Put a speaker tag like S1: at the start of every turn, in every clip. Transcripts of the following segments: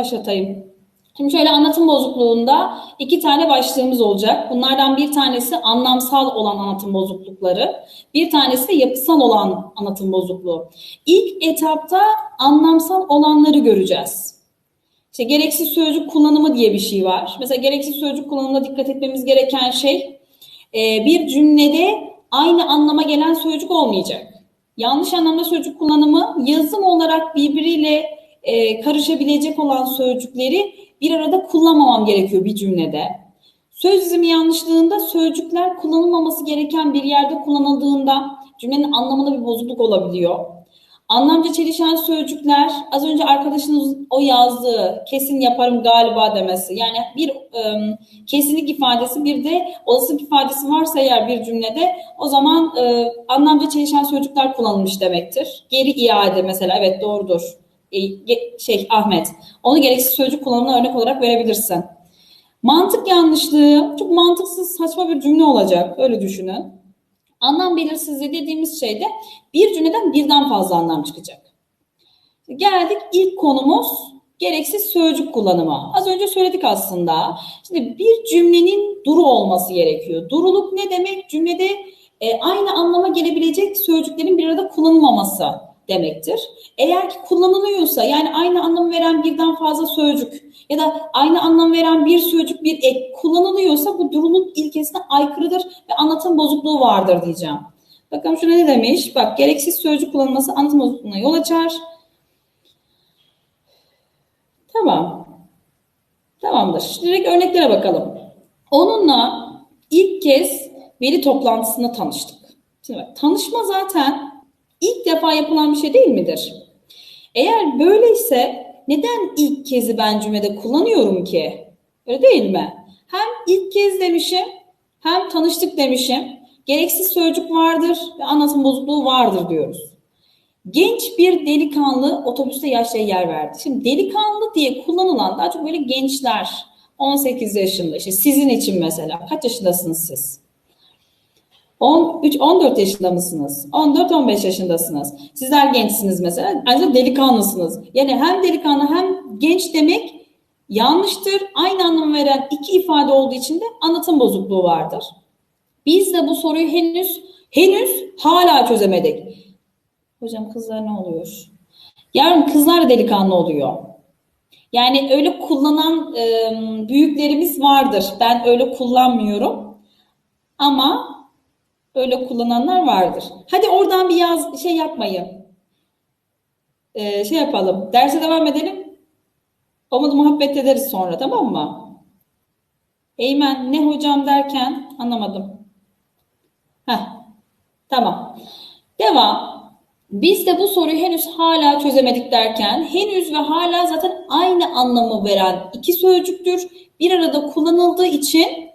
S1: başlatayım. Şimdi şöyle anlatım bozukluğunda iki tane başlığımız olacak. Bunlardan bir tanesi anlamsal olan anlatım bozuklukları, bir tanesi de yapısal olan anlatım bozukluğu. İlk etapta anlamsal olanları göreceğiz. İşte gereksiz sözcük kullanımı diye bir şey var. Mesela gereksiz sözcük kullanımına dikkat etmemiz gereken şey e, bir cümlede aynı anlama gelen sözcük olmayacak. Yanlış anlamda sözcük kullanımı yazım olarak birbiriyle e, karışabilecek olan sözcükleri bir arada kullanmamam gerekiyor bir cümlede. Söz dizimi yanlışlığında sözcükler kullanılmaması gereken bir yerde kullanıldığında cümlenin anlamında bir bozukluk olabiliyor. Anlamca çelişen sözcükler az önce arkadaşınız o yazdığı kesin yaparım galiba demesi. Yani bir e, kesinlik ifadesi bir de olasılık ifadesi varsa eğer bir cümlede o zaman e, anlamca çelişen sözcükler kullanılmış demektir. Geri iade mesela evet doğrudur. E, şey Ahmet onu gereksiz sözcük kullanımına örnek olarak verebilirsin. Mantık yanlışlığı çok mantıksız saçma bir cümle olacak öyle düşünün. Anlam belirsizliği dediğimiz şeyde bir cümleden birden fazla anlam çıkacak. Geldik ilk konumuz gereksiz sözcük kullanımı. Az önce söyledik aslında. Şimdi bir cümlenin duru olması gerekiyor. Duruluk ne demek? Cümlede e, aynı anlama gelebilecek sözcüklerin bir arada kullanılmaması demektir. Eğer ki kullanılıyorsa yani aynı anlamı veren birden fazla sözcük ya da aynı anlam veren bir sözcük bir ek kullanılıyorsa bu duruluk ilkesine aykırıdır ve anlatım bozukluğu vardır diyeceğim. Bakalım şuna ne demiş? Bak gereksiz sözcük kullanılması anlatım bozukluğuna yol açar. Tamam. Tamamdır. Şimdi direkt örneklere bakalım. Onunla ilk kez veli toplantısında tanıştık. Şimdi bak, tanışma zaten ilk defa yapılan bir şey değil midir? Eğer böyleyse neden ilk kezi ben cümlede kullanıyorum ki? Öyle değil mi? Hem ilk kez demişim hem tanıştık demişim. Gereksiz sözcük vardır ve anlatım bozukluğu vardır diyoruz. Genç bir delikanlı otobüste yaşlıya yer verdi. Şimdi delikanlı diye kullanılan daha çok böyle gençler 18 yaşında işte sizin için mesela kaç yaşındasınız siz? 13, 14 yaşında mısınız? 14-15 yaşındasınız. Sizler gençsiniz mesela. Ayrıca delikanlısınız. Yani hem delikanlı hem genç demek yanlıştır. Aynı anlamı veren iki ifade olduğu için de anlatım bozukluğu vardır. Biz de bu soruyu henüz henüz hala çözemedik. Hocam kızlar ne oluyor? Yarın kızlar delikanlı oluyor. Yani öyle kullanan e, büyüklerimiz vardır. Ben öyle kullanmıyorum. Ama öyle kullananlar vardır. Hadi oradan bir yaz şey yapmayın. Ee, şey yapalım. Derse devam edelim. Olmadı muhabbet ederiz sonra tamam mı? Eymen ne hocam derken anlamadım. Heh, tamam. Devam. Biz de bu soruyu henüz hala çözemedik derken henüz ve hala zaten aynı anlamı veren iki sözcüktür. Bir arada kullanıldığı için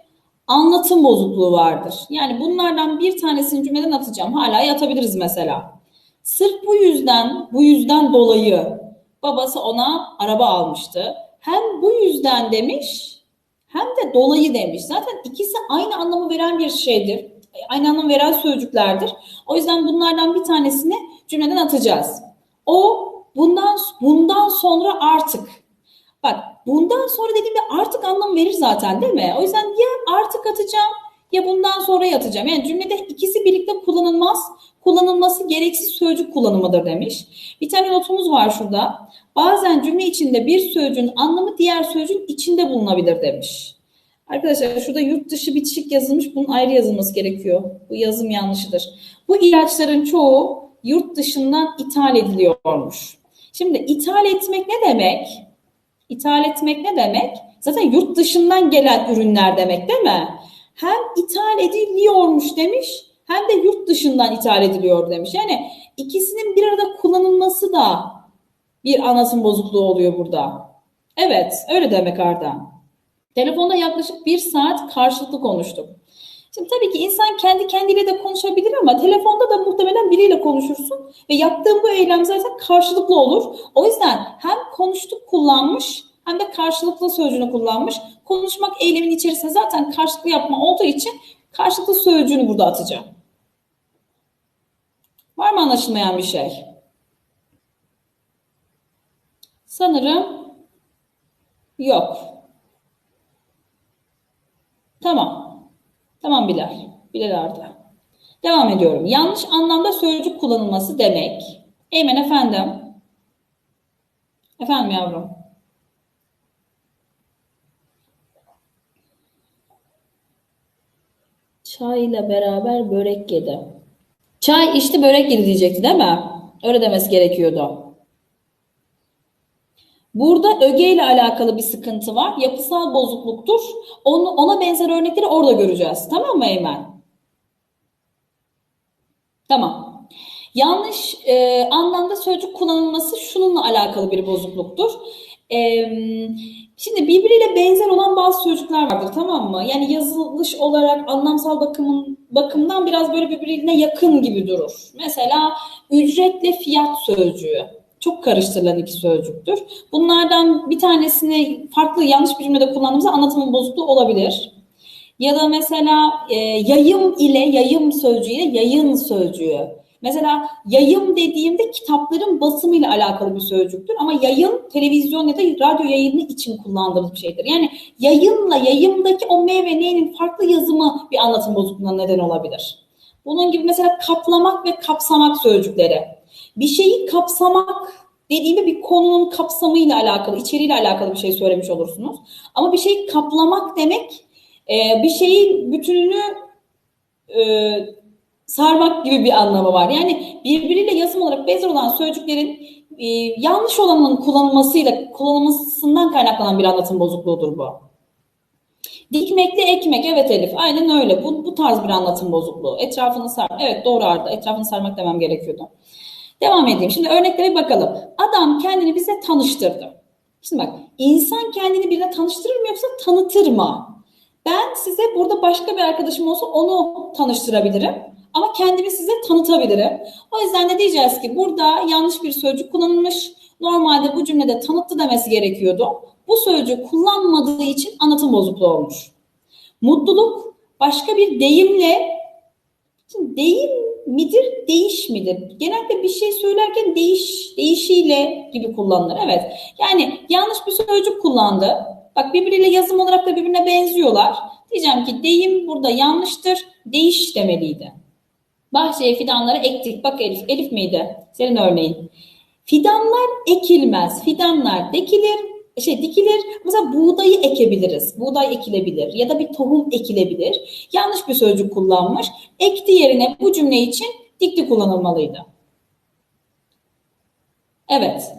S1: anlatım bozukluğu vardır. Yani bunlardan bir tanesini cümleden atacağım. Hala yatabiliriz mesela. Sırf bu yüzden, bu yüzden dolayı babası ona araba almıştı. Hem bu yüzden demiş hem de dolayı demiş. Zaten ikisi aynı anlamı veren bir şeydir. Aynı anlamı veren sözcüklerdir. O yüzden bunlardan bir tanesini cümleden atacağız. O bundan bundan sonra artık Bak bundan sonra dediğimde artık anlam verir zaten değil mi? O yüzden ya artık atacağım ya bundan sonra yatacağım. Yani cümlede ikisi birlikte kullanılmaz. Kullanılması gereksiz sözcük kullanımıdır demiş. Bir tane notumuz var şurada. Bazen cümle içinde bir sözcüğün anlamı diğer sözcüğün içinde bulunabilir demiş. Arkadaşlar şurada yurt dışı bitişik yazılmış. Bunun ayrı yazılması gerekiyor. Bu yazım yanlışıdır. Bu ilaçların çoğu yurt dışından ithal ediliyormuş. Şimdi ithal etmek ne demek? İthal etmek ne demek? Zaten yurt dışından gelen ürünler demek değil mi? Hem ithal ediliyormuş demiş hem de yurt dışından ithal ediliyor demiş. Yani ikisinin bir arada kullanılması da bir anlatım bozukluğu oluyor burada. Evet öyle demek Arda. Telefonda yaklaşık bir saat karşılıklı konuştuk. Şimdi tabii ki insan kendi kendiyle de konuşabilir ama telefonda da muhtemelen biriyle konuşursun ve yaptığın bu eylem zaten karşılıklı olur. O yüzden hem konuştuk kullanmış hem de karşılıklı sözcüğünü kullanmış. Konuşmak eylemin içerisinde zaten karşılıklı yapma olduğu için karşılıklı sözcüğünü burada atacağım. Var mı anlaşılmayan bir şey? Sanırım Yok. Tamam. Tamam Bilal. Bilal Arda. Devam ediyorum. Yanlış anlamda sözcük kullanılması demek. Eymen efendim. Efendim yavrum. Çayla beraber börek yedi. Çay içti börek yedi diyecekti değil mi? Öyle demesi gerekiyordu. Burada öge ile alakalı bir sıkıntı var. Yapısal bozukluktur. Onu, ona benzer örnekleri orada göreceğiz. Tamam mı Eymen? Tamam. Yanlış e, anlamda sözcük kullanılması şununla alakalı bir bozukluktur. E, şimdi birbiriyle benzer olan bazı sözcükler vardır tamam mı? Yani yazılış olarak anlamsal bakımın bakımdan biraz böyle birbirine yakın gibi durur. Mesela ücretle fiyat sözcüğü çok karıştırılan iki sözcüktür. Bunlardan bir tanesini farklı yanlış bir cümlede kullandığımızda anlatımın bozukluğu olabilir. Ya da mesela e, yayım ile yayım sözcüğüyle yayın sözcüğü. Mesela yayım dediğimde kitapların basımı ile alakalı bir sözcüktür ama yayın televizyon ya da radyo yayını için kullandığımız bir şeydir. Yani yayınla yayımdaki o M ve N'nin farklı yazımı bir anlatım bozukluğuna neden olabilir. Bunun gibi mesela kaplamak ve kapsamak sözcükleri. Bir şeyi kapsamak dediğimde bir konunun kapsamıyla alakalı, içeriğiyle alakalı bir şey söylemiş olursunuz. Ama bir şeyi kaplamak demek e, bir şeyin bütününü e, sarmak gibi bir anlamı var. Yani birbiriyle yazım olarak benzer olan sözcüklerin e, yanlış olanın kullanılmasıyla kullanılmasından kaynaklanan bir anlatım bozukluğudur bu. Dikmekli ekmek. Evet Elif. Aynen öyle. Bu, bu tarz bir anlatım bozukluğu. Etrafını sar. Evet doğru Arda. Etrafını sarmak demem gerekiyordu. Devam edeyim. Şimdi örneklere bakalım. Adam kendini bize tanıştırdı. Şimdi bak insan kendini birine tanıştırır mı yoksa tanıtır mı? Ben size burada başka bir arkadaşım olsa onu tanıştırabilirim. Ama kendimi size tanıtabilirim. O yüzden de diyeceğiz ki burada yanlış bir sözcük kullanılmış. Normalde bu cümlede tanıttı demesi gerekiyordu. Bu sözcüğü kullanmadığı için anlatım bozukluğu olmuş. Mutluluk başka bir deyimle şimdi deyim midir, değiş midir? Genelde bir şey söylerken değiş, değişiyle gibi kullanılır. Evet. Yani yanlış bir sözcük kullandı. Bak birbiriyle yazım olarak da birbirine benziyorlar. Diyeceğim ki deyim burada yanlıştır. Değiş demeliydi. Bahçeye fidanları ektik. Bak Elif, Elif miydi? Senin örneğin. Fidanlar ekilmez. Fidanlar dikilir, şey dikilir. Mesela buğdayı ekebiliriz. Buğday ekilebilir ya da bir tohum ekilebilir. Yanlış bir sözcük kullanmış. Ekti yerine bu cümle için dikti kullanılmalıydı. Evet.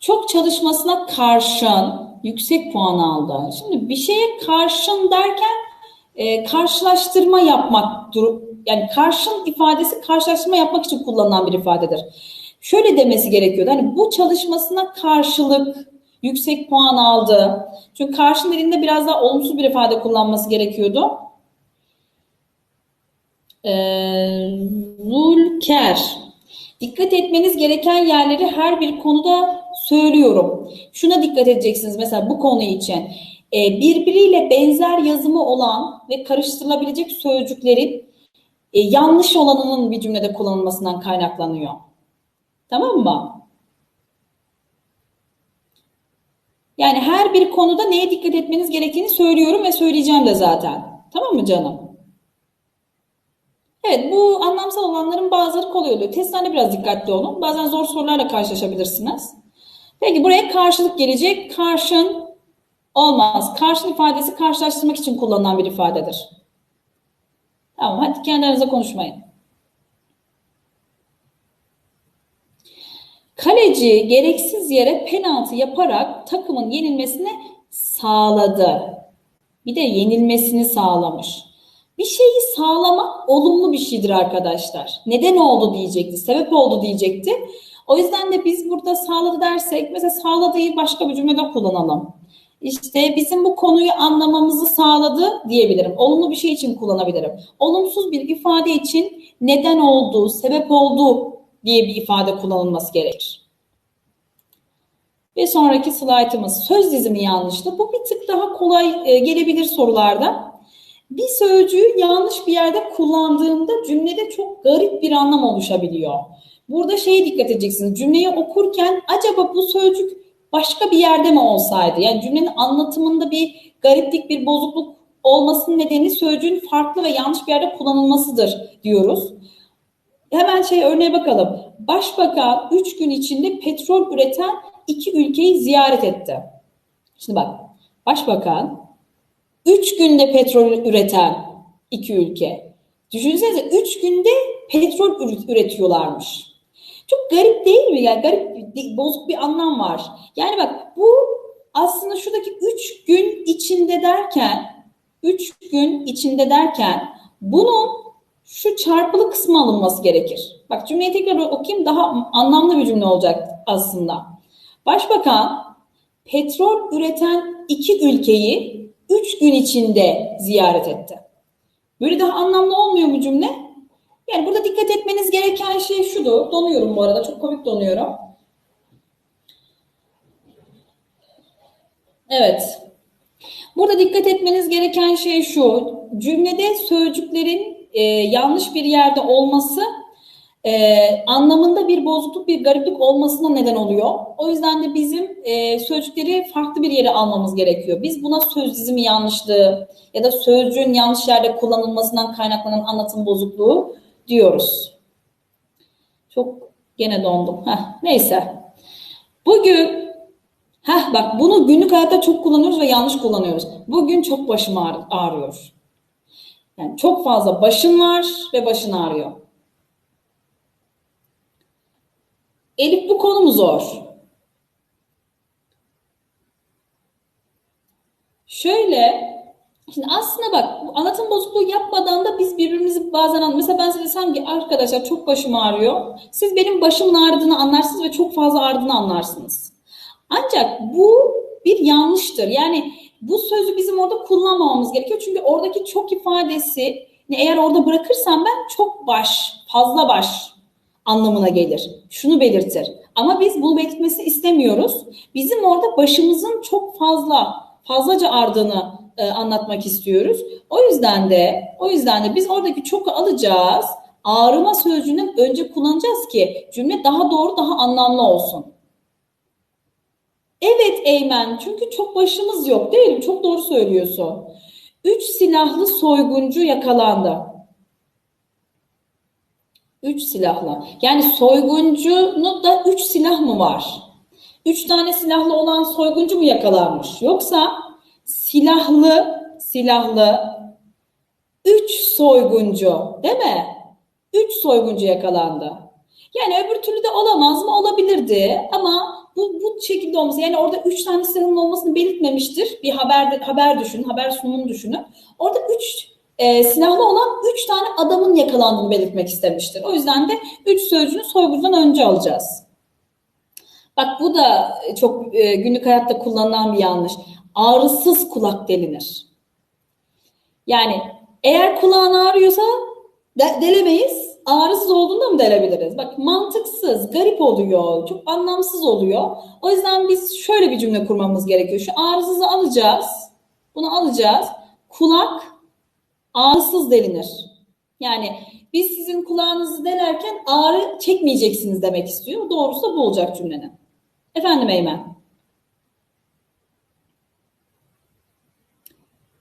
S1: Çok çalışmasına karşın yüksek puan aldı. Şimdi bir şeye karşın derken e, karşılaştırma yapmak yani karşın ifadesi karşılaştırma yapmak için kullanılan bir ifadedir. Şöyle demesi gerekiyordu. Hani bu çalışmasına karşılık yüksek puan aldı. Çünkü karşın dediğinde biraz daha olumsuz bir ifade kullanması gerekiyordu. Ee, Zulker. Dikkat etmeniz gereken yerleri her bir konuda söylüyorum. Şuna dikkat edeceksiniz mesela bu konu için. Ee, birbiriyle benzer yazımı olan ve karıştırılabilecek sözcüklerin e, yanlış olanının bir cümlede kullanılmasından kaynaklanıyor. Tamam mı? Yani her bir konuda neye dikkat etmeniz gerektiğini söylüyorum ve söyleyeceğim de zaten. Tamam mı canım? Evet bu anlamsal olanların bazıları kolay oluyor. Testlerde biraz dikkatli olun. Bazen zor sorularla karşılaşabilirsiniz. Peki buraya karşılık gelecek. Karşın olmaz. Karşın ifadesi karşılaştırmak için kullanılan bir ifadedir. Tamam hadi kendi konuşmayın. Kaleci gereksiz yere penaltı yaparak takımın yenilmesini sağladı. Bir de yenilmesini sağlamış. Bir şeyi sağlamak olumlu bir şeydir arkadaşlar. Neden oldu diyecekti, sebep oldu diyecekti. O yüzden de biz burada sağladı dersek mesela sağladığı başka bir cümlede kullanalım. İşte bizim bu konuyu anlamamızı sağladı diyebilirim. Olumlu bir şey için kullanabilirim. Olumsuz bir ifade için neden oldu, sebep oldu diye bir ifade kullanılması gerekir. Ve sonraki slaytımız söz dizimi yanlıştı. Bu bir tık daha kolay e, gelebilir sorularda. Bir sözcüğü yanlış bir yerde kullandığımda cümlede çok garip bir anlam oluşabiliyor. Burada şeye dikkat edeceksiniz. Cümleyi okurken acaba bu sözcük başka bir yerde mi olsaydı? Yani cümlenin anlatımında bir gariplik, bir bozukluk olmasının nedeni sözcüğün farklı ve yanlış bir yerde kullanılmasıdır diyoruz. Hemen şey örneğe bakalım. Başbakan 3 gün içinde petrol üreten iki ülkeyi ziyaret etti. Şimdi bak, başbakan 3 günde petrol üreten iki ülke. Düşünsenize 3 günde petrol üretiyorlarmış. Çok garip değil mi? Yani garip, bozuk bir anlam var. Yani bak bu aslında şuradaki 3 gün içinde derken 3 gün içinde derken bunun şu çarpılı kısmı alınması gerekir. Bak cümleyi tekrar okuyayım daha anlamlı bir cümle olacak aslında. Başbakan petrol üreten iki ülkeyi 3 gün içinde ziyaret etti. Böyle daha anlamlı olmuyor mu cümle? Yani burada dikkat etmeniz gereken şey şudur. Donuyorum bu arada. Çok komik donuyorum. Evet. Burada dikkat etmeniz gereken şey şu. Cümlede sözcüklerin e, yanlış bir yerde olması e, anlamında bir bozukluk, bir gariplik olmasına neden oluyor. O yüzden de bizim e, sözcükleri farklı bir yere almamız gerekiyor. Biz buna söz dizimi yanlışlığı ya da sözcüğün yanlış yerde kullanılmasından kaynaklanan anlatım bozukluğu diyoruz. Çok gene dondum. Heh, neyse. Bugün Heh bak bunu günlük hayatta çok kullanıyoruz ve yanlış kullanıyoruz. Bugün çok başım ağrıyor. Yani çok fazla başın var ve başın ağrıyor. Elif bu konu mu zor? Şöyle Şimdi aslında bak anlatım bozukluğu yapmadan da biz birbirimizi bazen anlıyoruz. Mesela ben size desem ki arkadaşlar çok başım ağrıyor. Siz benim başımın ağrıdığını anlarsınız ve çok fazla ağrıdığını anlarsınız. Ancak bu bir yanlıştır. Yani bu sözü bizim orada kullanmamamız gerekiyor. Çünkü oradaki çok ifadesi eğer orada bırakırsam ben çok baş, fazla baş anlamına gelir. Şunu belirtir. Ama biz bunu belirtmesi istemiyoruz. Bizim orada başımızın çok fazla, fazlaca ardını e, anlatmak istiyoruz. O yüzden de, o yüzden de biz oradaki çoku alacağız. Ağrıma sözcüğünden önce kullanacağız ki cümle daha doğru, daha anlamlı olsun. Evet Eymen çünkü çok başımız yok değil mi? Çok doğru söylüyorsun. Üç silahlı soyguncu yakalandı. Üç silahlı. Yani soyguncunun da üç silah mı var? Üç tane silahlı olan soyguncu mu yakalanmış? Yoksa silahlı, silahlı üç soyguncu değil mi? Üç soyguncu yakalandı. Yani öbür türlü de olamaz mı? Olabilirdi ama bu, bu şekilde olması yani orada üç tane silahın olmasını belirtmemiştir. Bir haber haber düşünün, haber sunumunu düşünün. Orada üç e, silahlı olan üç tane adamın yakalandığını belirtmek istemiştir. O yüzden de üç sözcüğünü soyguncudan önce alacağız. Bak bu da çok e, günlük hayatta kullanılan bir yanlış. Ağrısız kulak delinir. Yani eğer kulağın ağrıyorsa de, delemeyiz ağrısız olduğunda mı delebiliriz? Bak mantıksız, garip oluyor, çok anlamsız oluyor. O yüzden biz şöyle bir cümle kurmamız gerekiyor. Şu ağrısızı alacağız. Bunu alacağız. Kulak ağrısız delinir. Yani biz sizin kulağınızı delerken ağrı çekmeyeceksiniz demek istiyor. Doğrusu da bu olacak cümlenin. Efendim Eymen.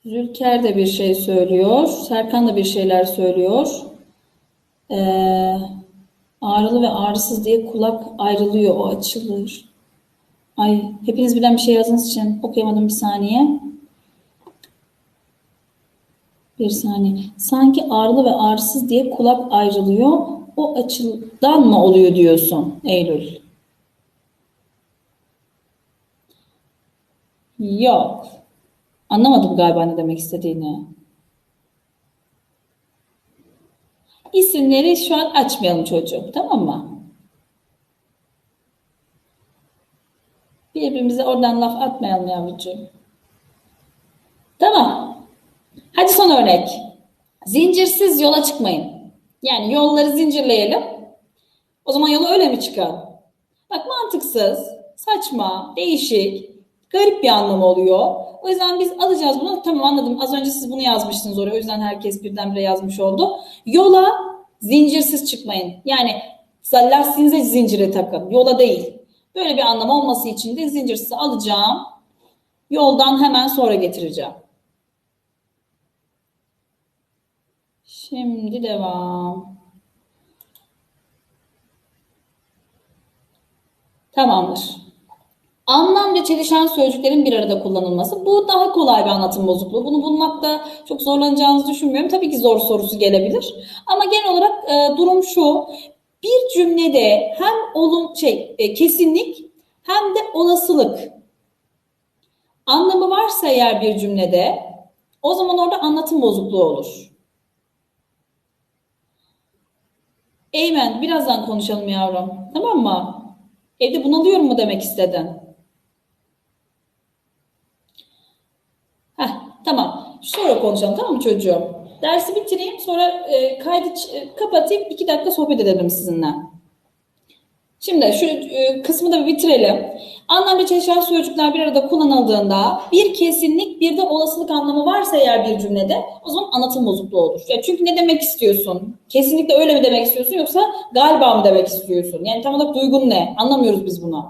S1: Zülker de bir şey söylüyor. Serkan da bir şeyler söylüyor. Ee, ağrılı ve ağrısız diye kulak ayrılıyor, o açılır. Ay, hepiniz bilen bir şey yazdığınız için okuyamadım bir saniye. Bir saniye. Sanki ağrılı ve ağrısız diye kulak ayrılıyor. O açıldan mı oluyor diyorsun Eylül? Yok. Anlamadım galiba ne demek istediğini. İsimleri şu an açmayalım çocuğum. Tamam mı? Birbirimize oradan laf atmayalım yavrucuğum. Tamam. Hadi son örnek. Zincirsiz yola çıkmayın. Yani yolları zincirleyelim. O zaman yola öyle mi çıkalım? Bak mantıksız, saçma, değişik, garip bir anlam oluyor. O yüzden biz alacağız bunu. Tamam anladım. Az önce siz bunu yazmıştınız oraya. O yüzden herkes birdenbire yazmış oldu. Yola zincirsiz çıkmayın. Yani lastiğinize zincire takın. Yola değil. Böyle bir anlam olması için de zincirsiz alacağım. Yoldan hemen sonra getireceğim. Şimdi devam. Tamamdır. Anlamca çelişen sözcüklerin bir arada kullanılması. Bu daha kolay bir anlatım bozukluğu. Bunu bulmakta çok zorlanacağınızı düşünmüyorum. Tabii ki zor sorusu gelebilir. Ama genel olarak e, durum şu. Bir cümlede hem olum şey e, kesinlik hem de olasılık anlamı varsa eğer bir cümlede o zaman orada anlatım bozukluğu olur. Eymen birazdan konuşalım yavrum. Tamam mı? Evde bunalıyorum mu demek istedin? Heh, tamam. Sonra konuşalım tamam mı çocuğum? Dersi bitireyim sonra e, kaydı e, kapatayım. iki dakika sohbet edelim sizinle. Şimdi şu e, kısmı da bitirelim. Anlamda çelişen sözcükler bir arada kullanıldığında bir kesinlik bir de olasılık anlamı varsa eğer bir cümlede o zaman anlatım bozukluğu olur. Ya çünkü ne demek istiyorsun? Kesinlikle öyle mi demek istiyorsun yoksa galiba mı demek istiyorsun? Yani tam olarak duygun ne? Anlamıyoruz biz bunu.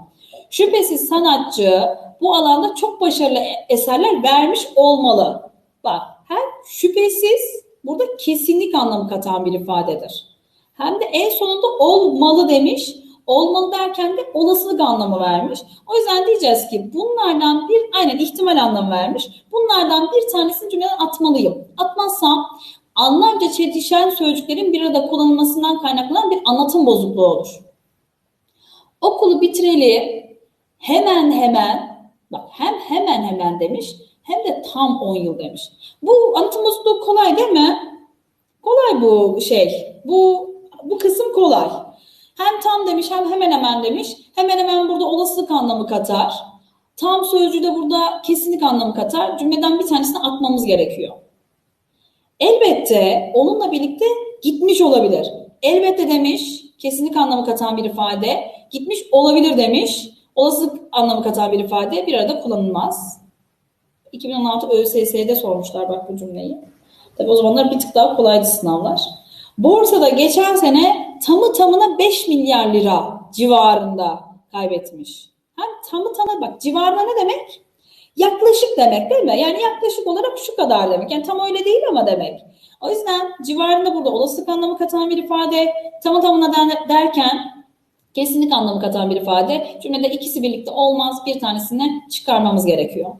S1: Şüphesiz sanatçı bu alanda çok başarılı eserler vermiş olmalı. Bak hem şüphesiz burada kesinlik anlamı katan bir ifadedir. Hem de en sonunda olmalı demiş. Olmalı derken de olasılık anlamı vermiş. O yüzden diyeceğiz ki bunlardan bir aynen ihtimal anlamı vermiş. Bunlardan bir tanesini cümleden atmalıyım. Atmazsam anlamca çelişen sözcüklerin bir arada kullanılmasından kaynaklanan bir anlatım bozukluğu olur. Okulu bitireli hemen hemen bak hem hemen hemen demiş hem de tam 10 yıl demiş. Bu anlatım bozukluğu kolay değil mi? Kolay bu şey. Bu bu kısım kolay. Hem tam demiş hem hemen hemen demiş. Hemen hemen burada olasılık anlamı katar. Tam sözcüğü de burada kesinlik anlamı katar. Cümleden bir tanesini atmamız gerekiyor. Elbette onunla birlikte gitmiş olabilir. Elbette demiş, kesinlik anlamı katan bir ifade. Gitmiş olabilir demiş, olasılık anlamı katan bir ifade bir arada kullanılmaz. 2016 ÖSS'de sormuşlar bak bu cümleyi. Tabi o zamanlar bir tık daha kolaydı sınavlar. Borsada geçen sene tamı tamına 5 milyar lira civarında kaybetmiş. Hem tamı tamına bak civarına ne demek? Yaklaşık demek değil mi? Yani yaklaşık olarak şu kadar demek. Yani tam öyle değil ama demek. O yüzden civarında burada olasılık anlamı katan bir ifade, tamı tamına derken kesinlik anlamı katan bir ifade. Cümlede ikisi birlikte olmaz. Bir tanesini çıkarmamız gerekiyor.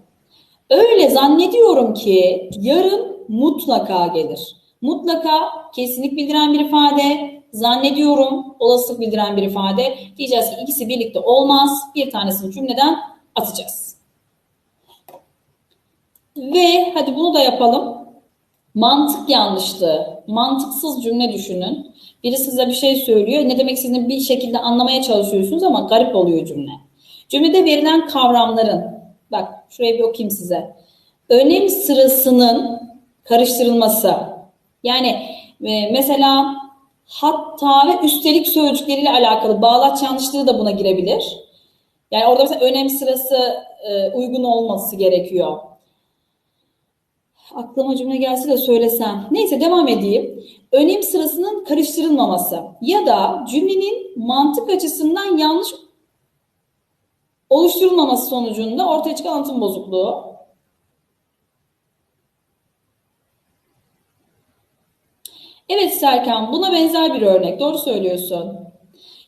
S1: Öyle zannediyorum ki yarın mutlaka gelir. Mutlaka kesinlik bildiren bir ifade, zannediyorum olasılık bildiren bir ifade. Diyeceğiz ki ikisi birlikte olmaz. Bir tanesini cümleden atacağız. Ve hadi bunu da yapalım. Mantık yanlışlığı. Mantıksız cümle düşünün. Biri size bir şey söylüyor. Ne demek istediğini bir şekilde anlamaya çalışıyorsunuz ama garip oluyor cümle. Cümlede verilen kavramların, bak şuraya bir okuyayım size. Önem sırasının karıştırılması. Yani e, mesela hatta ve üstelik sözcükleriyle alakalı bağlaç yanlışlığı da buna girebilir. Yani orada mesela önem sırası e, uygun olması gerekiyor. Aklıma cümle gelse de söylesem. Neyse devam edeyim. Önem sırasının karıştırılmaması ya da cümlenin mantık açısından yanlış oluşturulmaması sonucunda ortaya çıkan anlatım bozukluğu. Evet Serkan, buna benzer bir örnek. Doğru söylüyorsun.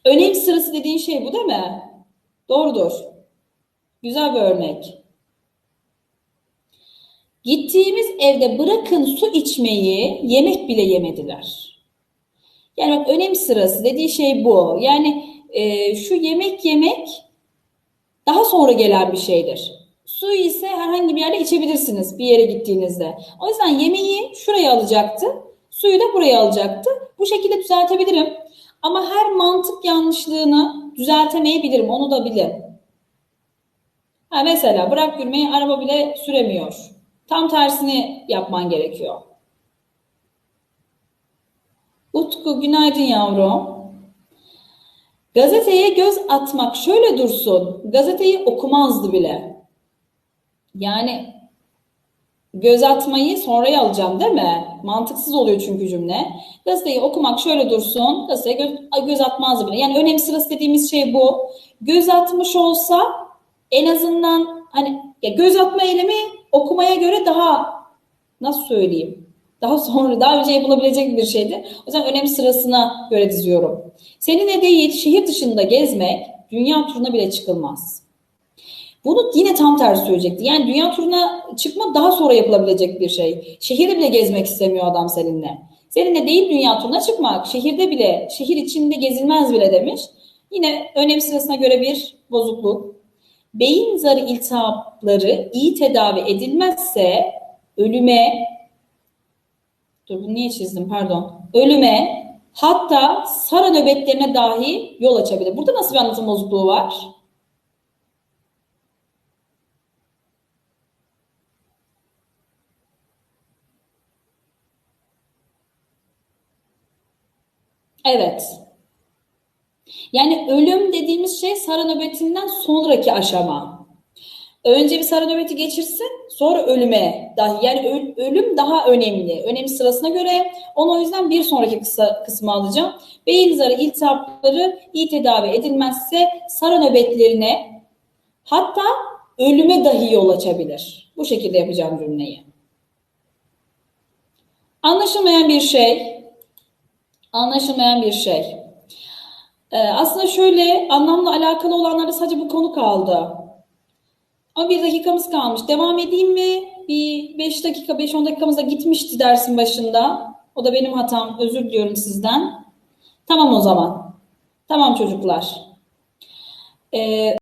S1: Önem sırası dediğin şey bu değil mi? Doğrudur. Güzel bir örnek. Gittiğimiz evde bırakın su içmeyi, yemek bile yemediler. Yani bak önem sırası dediği şey bu. Yani e, şu yemek yemek daha sonra gelen bir şeydir. Su ise herhangi bir yerde içebilirsiniz bir yere gittiğinizde. O yüzden yemeği şuraya alacaktı. Suyu da buraya alacaktı. Bu şekilde düzeltebilirim. Ama her mantık yanlışlığını düzeltemeyebilirim. Onu da bilin. Ha mesela bırak gülmeyi araba bile süremiyor. Tam tersini yapman gerekiyor. Utku günaydın yavrum. Gazeteye göz atmak şöyle dursun. Gazeteyi okumazdı bile. Yani Göz atmayı sonraya alacağım değil mi? Mantıksız oluyor çünkü cümle. Gazeteyi okumak şöyle dursun. Gazeteye göz, göz atmaz bile. Yani önem sırası dediğimiz şey bu. Göz atmış olsa en azından hani ya göz atma eylemi okumaya göre daha nasıl söyleyeyim? Daha sonra daha önce yapılabilecek bir şeydi. O yüzden önem sırasına göre diziyorum. Seninle değil şehir dışında gezmek dünya turuna bile çıkılmaz. Bunu yine tam tersi söyleyecekti. Yani dünya turuna çıkma daha sonra yapılabilecek bir şey. Şehirde bile gezmek istemiyor adam seninle. Seninle değil dünya turuna çıkmak. Şehirde bile, şehir içinde gezilmez bile demiş. Yine önem sırasına göre bir bozukluk. Beyin zarı iltihapları iyi tedavi edilmezse ölüme Dur bunu niye çizdim pardon. Ölüme hatta sara nöbetlerine dahi yol açabilir. Burada nasıl bir anlatım bozukluğu var? Evet. Yani ölüm dediğimiz şey sara nöbetinden sonraki aşama. Önce bir sara nöbeti geçirsin, sonra ölüme dahi. Yani öl- ölüm daha önemli. Önem sırasına göre onu o yüzden bir sonraki kısa kısmı alacağım. Beyin zarı iltihapları iyi tedavi edilmezse sara nöbetlerine hatta ölüme dahi yol açabilir. Bu şekilde yapacağım cümleyi. Anlaşılmayan bir şey. Anlaşılmayan bir şey. Ee, aslında şöyle anlamla alakalı olanlarda sadece bu konu kaldı. Ama bir dakikamız kalmış. Devam edeyim mi? Bir 5 dakika, 5-10 dakikamız da gitmişti dersin başında. O da benim hatam. Özür diliyorum sizden. Tamam o zaman. Tamam çocuklar. Ee,